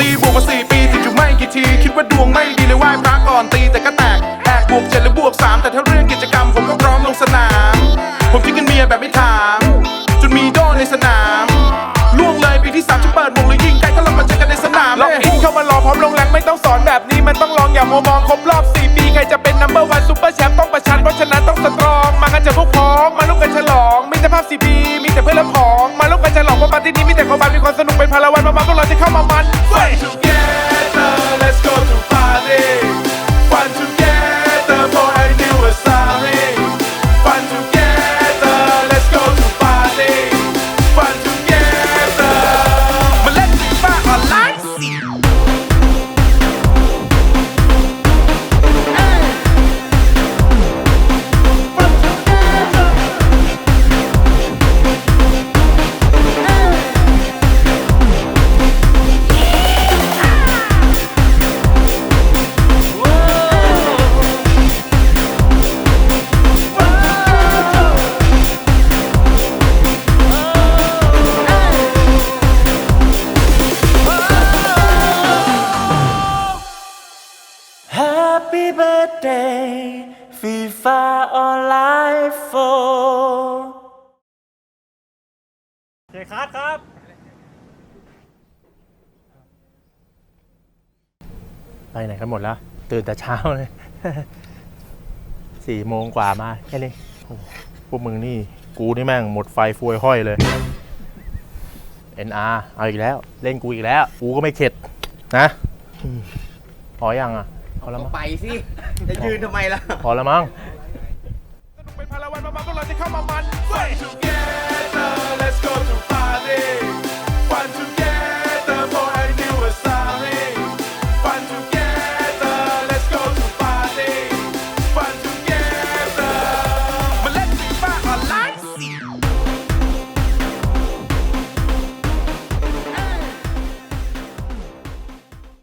ตีบวกมาสี่ปีติดอยู่ไม่กี่ที คิดว่าดวงไม่ดีเลยไหว้พระก่อนตีแต่ก็แตกแหกบวกเจ็ดหรือบวกสามแต่ถ้าเรื่องกิจกรรมผมก็พร้อมลงสนาม ผมทิ้งกันเมียแบบไม่ถาม จนมีโดนในสนามล่วงเลยปีที่สามจะเปิดวงเลยยิงไกลถ้าเรามาเจอกันในสนามล็อกอินเข้ามารอพร้อมลงแรงไม่ต้องสอนแบบนี้มันต้องลองอย่ามัวมองครบรอบ4ปีใครจะเป็นนัมเบอร์วันซูเปอร์แชมป์ต้องประชันเพราะฉะนั้นต้องสตรองมากันจะพวกพ้องมาลุกกันฉลองมีแต่ภาพ4ปีมีแต่เพื่อนและผองมาลุกกันฉลองเพราะปาร์ตี้นี้มีแต่ความมันมีความสนุกเป็นพลวันมามาพวกเราจะเข้ามามัน Hey! Birthday FIFA Online 4เจคัสครับ ไปไหนกันหมดแล้ว ตื่นแต่เช้าเลย สี่โมงกว่ามา แค่นี้โอ้พวกมึงนี่ กูนี่แม่งหมดไฟฟวยห้อยเลย NR เอาอีกแล้ว เล่นกูอีกแล้ว กูก็ไม่เข็ดนะอืมพอยังอะ พอแล้วมั้งไปสิ จะยืนทำไมล่ะ พอแล้วมั้ง สนุกเป็นพลวันมามาพวกเราจะเข้ามามัน Fun together,